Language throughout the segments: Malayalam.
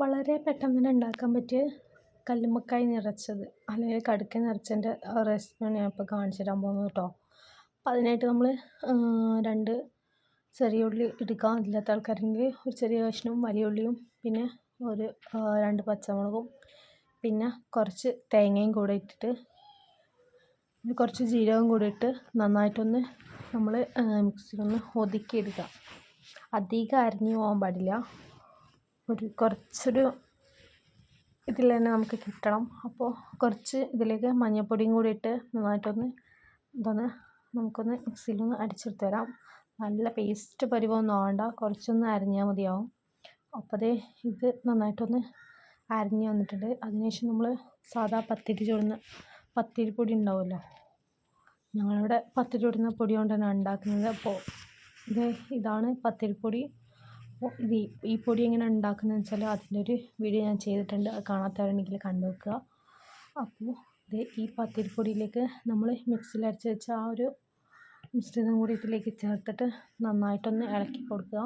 വളരെ പെട്ടെന്ന് തന്നെ ഉണ്ടാക്കാൻ പറ്റിയ കല്ലുമ്മക്കായ് നിറച്ചത്. അല്ലെങ്കിൽ കടുക്ക നിറച്ചതിന്റെ റെസിപ്പിയാണ് ഞാൻ ഇപ്പോൾ കാണിച്ചു തരാൻ പോകുന്നത് കേട്ടോ. അപ്പോൾ അതിനായിട്ട് നമ്മൾ രണ്ട് ചെറിയ ഉള്ളി എടുക്കാം അതില്ലാത്ത ആൾക്കാരെങ്കിൽ ഒരു ചെറിയ കഷ്ണവും വലിയ ഉള്ളിയും പിന്നെ ഒരു രണ്ട് പച്ചമുളകും പിന്നെ കുറച്ച് തേങ്ങയും കൂടെ ഇട്ടിട്ട് കുറച്ച് ജീരകം കൂടി ഇട്ട് നന്നായിട്ടൊന്ന് നമ്മൾ മിക്സിയിലൊന്ന് ഒതുക്കിയെടുക്കാം അധികം അരിഞ്ഞു പോകാൻ പാടില്ല. ഒരു കുറച്ചൊരു ഇതിൽ തന്നെ നമുക്ക് കിട്ടണം. അപ്പോൾ കുറച്ച് ഇതിലേക്ക് മഞ്ഞൾപ്പൊടിയും കൂടി ഇട്ട് നന്നായിട്ടൊന്ന് ഇതൊന്ന് നമുക്കൊന്ന് മിക്സിയിലൊന്ന് അടിച്ചെടുത്ത് തരാം. നല്ല പേസ്റ്റ് പരിവൊന്നും ആവണ്ട. കുറച്ചൊന്ന് അരഞ്ഞാൽ മതിയാവും. അപ്പോഴേ ഇത് നന്നായിട്ടൊന്ന് അരഞ്ഞ് വന്നിട്ടുണ്ട്. അതിനുശേഷം നമ്മൾ സാധാ പത്തിരി ചുടുന്ന പത്തിരിപ്പൊടി ഉണ്ടാവുമല്ലോ? ഞങ്ങളിവിടെ പത്തിരി ചുടുന്ന പൊടി കൊണ്ട് ഉണ്ടാക്കുന്നത്. അപ്പോൾ ഇത് ഇതാണ് പത്തിരിപ്പൊടി. അപ്പോൾ ഇത് ഈ പൊടി എങ്ങനെ ഉണ്ടാക്കുന്നതെന്ന് വെച്ചാൽ അതിന്റെ ഒരു വീഡിയോ ഞാൻ ചെയ്തിട്ടുണ്ട്. അത് കാണാത്തവരുണ്ടെങ്കിൽ കണ്ടു നോക്കുക. അപ്പോൾ ഇത് ഈ പത്തിരിപ്പൊടിയിലേക്ക് നമ്മൾ മിക്സിയിൽ അരച്ച് വെച്ച ആ ഒരു മിശ്രിതം കൂടി ഇതിലേക്ക് ചേർത്തിട്ട് നന്നായിട്ടൊന്ന് ഇളക്കി കൊടുക്കുക.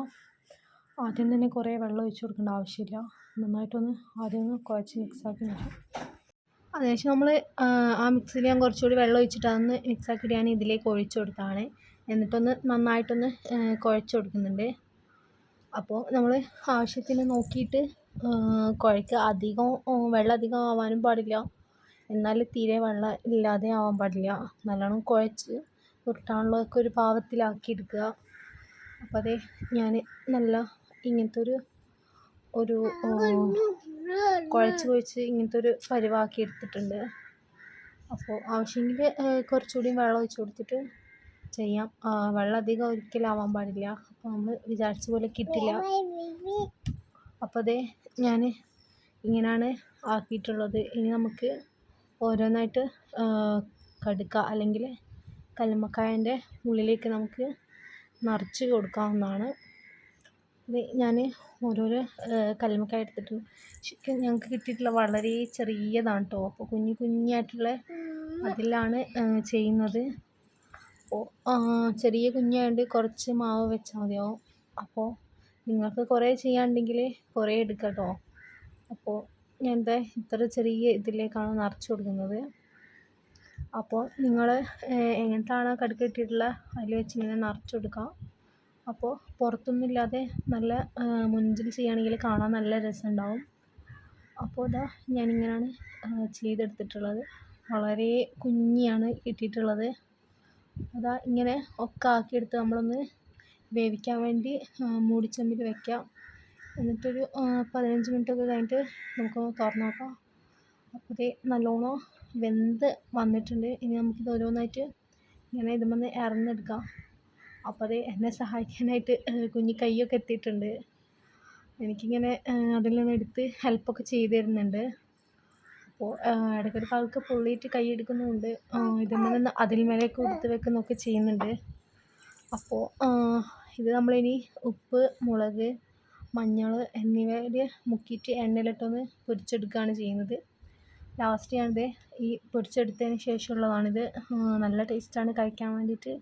ആദ്യം തന്നെ കുറേ വെള്ളം ഒഴിച്ച് കൊടുക്കേണ്ട ആവശ്യമില്ല. നന്നായിട്ടൊന്ന് ആദ്യം ഒന്ന് കുഴച്ച് മിക്സാക്കി ശേഷം അതിനുശേഷം നമ്മൾ ആ മിക്സിയിൽ ഞാൻ കുറച്ചുകൂടി വെള്ളം ഒഴിച്ചിട്ട് അതൊന്ന് മിക്സാക്കിയിട്ട് ഞാൻ ഇതിലേക്ക് ഒഴിച്ചു കൊടുത്താണ് എന്നിട്ടൊന്ന് നന്നായിട്ടൊന്ന് കുഴച്ച് കൊടുക്കുന്നുണ്ട്. അപ്പോൾ നമ്മൾ ആവശ്യത്തിന് നോക്കിയിട്ട് കുഴയ്ക്കുക അധികം വെള്ളം അധികം ആവാനും പാടില്ല. എന്നാൽ തീരെ വെള്ളം ഇല്ലാതെ ആവാൻ പാടില്ല. നല്ലോണം കുഴച്ച് ഉരുട്ടാനുള്ളതൊക്കെ ഒരു പാകത്തിലാക്കി എടുക്കുക. അപ്പോൾ അതേ ഞാൻ നല്ല ഇങ്ങനത്തെ ഒരു ഒരു കുഴച്ച് കുഴച്ച് ഇങ്ങനത്തെ ഒരു പരുവാക്കി എടുത്തിട്ടുണ്ട്. അപ്പോൾ ആവശ്യമെങ്കിൽ കുറച്ചുകൂടി വെള്ളം ഒഴിച്ച് കൊടുത്തിട്ട് ചെയ്യാം. വെള്ളം അധികം ഒരിക്കലാവാൻ പാടില്ല. അപ്പോൾ നമ്മൾ വിചാരിച്ച പോലെ കിട്ടില്ല. അപ്പോൾ അതേ ഞാൻ ഇങ്ങനെയാണ് ആക്കിയിട്ടുള്ളത്. ഇനി നമുക്ക് ഓരോന്നായിട്ട് കടുക്ക അല്ലെങ്കിൽ കല്ലുമ്മക്കായന്റെ ഉള്ളിലേക്ക് നമുക്ക് നിറച്ച് കൊടുക്കാവുന്നതാണ്. ഞാൻ ഓരോരോ കല്ലുമ്മക്കായ എടുത്തിട്ടുണ്ട്. ശരിക്കും ഞങ്ങൾക്ക് കിട്ടിയിട്ടുള്ള വളരെ ചെറിയതാണ് കേട്ടോ അപ്പോൾ കുഞ്ഞു കുഞ്ഞായിട്ടുള്ള അതിലാണ് ചെയ്യുന്നത്. അപ്പോൾ ചെറിയ കുഞ്ഞായതുകൊണ്ട് കുറച്ച് മാവ് വെച്ചാൽ മതിയാവും. അപ്പോൾ നിങ്ങൾക്ക് കുറേ ചെയ്യാണ്ടെങ്കിൽ കുറേ എടുക്കാം കേട്ടോ അപ്പോൾ ഞാൻ ദേ ഇത്ര ചെറിയ ഇതിലേക്കാണ് നിറച്ച് കൊടുക്കുന്നത്. അപ്പോൾ നിങ്ങൾ എങ്ങനത്താണ് കടുക്ക് ഇട്ടിട്ടുള്ളത് അതിൽ വെച്ച് ഇങ്ങനെ നിറച്ച് കൊടുക്കുക അപ്പോൾ പുറത്തൊന്നും ഇല്ലാതെ നല്ല മുഞ്ചിൽ ചെയ്യുകയാണെങ്കിൽ കാണാൻ നല്ല രസമുണ്ടാവും. അപ്പോൾ ഇതാ ഞാനിങ്ങനെയാണ് ചെയ്തെടുത്തിട്ടുള്ളത്. വളരെ കുഞ്ഞിയാണ് കിട്ടിയിട്ടുള്ളത്. അതാ ഇങ്ങനെ ഒക്കെ ആക്കിയെടുത്ത് നമ്മളൊന്ന് വേവിക്കാൻ വേണ്ടി മൂടിച്ചമ്മിൽ വെക്കാം. എന്നിട്ടൊരു പതിനഞ്ച് മിനിറ്റൊക്കെ കഴിഞ്ഞിട്ട് നമുക്ക് തുറന്ന് നോക്കാം. അപ്പോൾ നല്ലോണം വെന്ത് വന്നിട്ടുണ്ട്. ഇനി നമുക്കിത് ഓരോന്നായിട്ട് ഇങ്ങനെ ഇതുമെന്ന് ഇറന്നെടുക്കാം അപ്പോൾ എന്നെ സഹായിക്കാനായിട്ട് കുഞ്ഞി കൈയൊക്കെ എത്തിയിട്ടുണ്ട്. എനിക്കിങ്ങനെ അതിൽ നിന്ന് എടുത്ത് ഹെൽപ്പൊക്കെ ചെയ്ത് തരുന്നുണ്ട്. അപ്പോൾ ഇടയ്ക്കിടയ്ക്ക് ആൾക്ക് പൊള്ളിയിട്ട് കൈ എടുക്കുന്നുമുണ്ട് ഇതിന്മേൽ അതിൽ മേലെ കൊടുത്ത് വെക്കുന്നൊക്കെ ചെയ്യുന്നുണ്ട്. അപ്പോൾ ഇത് നമ്മളിനി ഉപ്പ് മുളക് മഞ്ഞൾ എന്നിവയിൽ മുക്കിയിട്ട് എണ്ണയിലിട്ടൊന്ന് പൊരിച്ചെടുക്കുകയാണ് ചെയ്യുന്നത്. ലാസ്റ്റ് ഞാനിത് ഈ പൊരിച്ചെടുത്തതിന് ശേഷമുള്ളതാണിത്. നല്ല ടേസ്റ്റാണ് കഴിക്കാൻ വേണ്ടിയിട്ട്.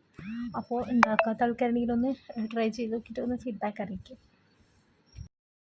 അപ്പോൾ ഉണ്ടാക്കാത്ത ആൾക്കാരുണ്ടെങ്കിൽ ഒന്ന് ട്രൈ ചെയ്ത് നോക്കിയിട്ട് ഒന്ന് ഫീഡ്ബാക്ക് അറിയിക്കും.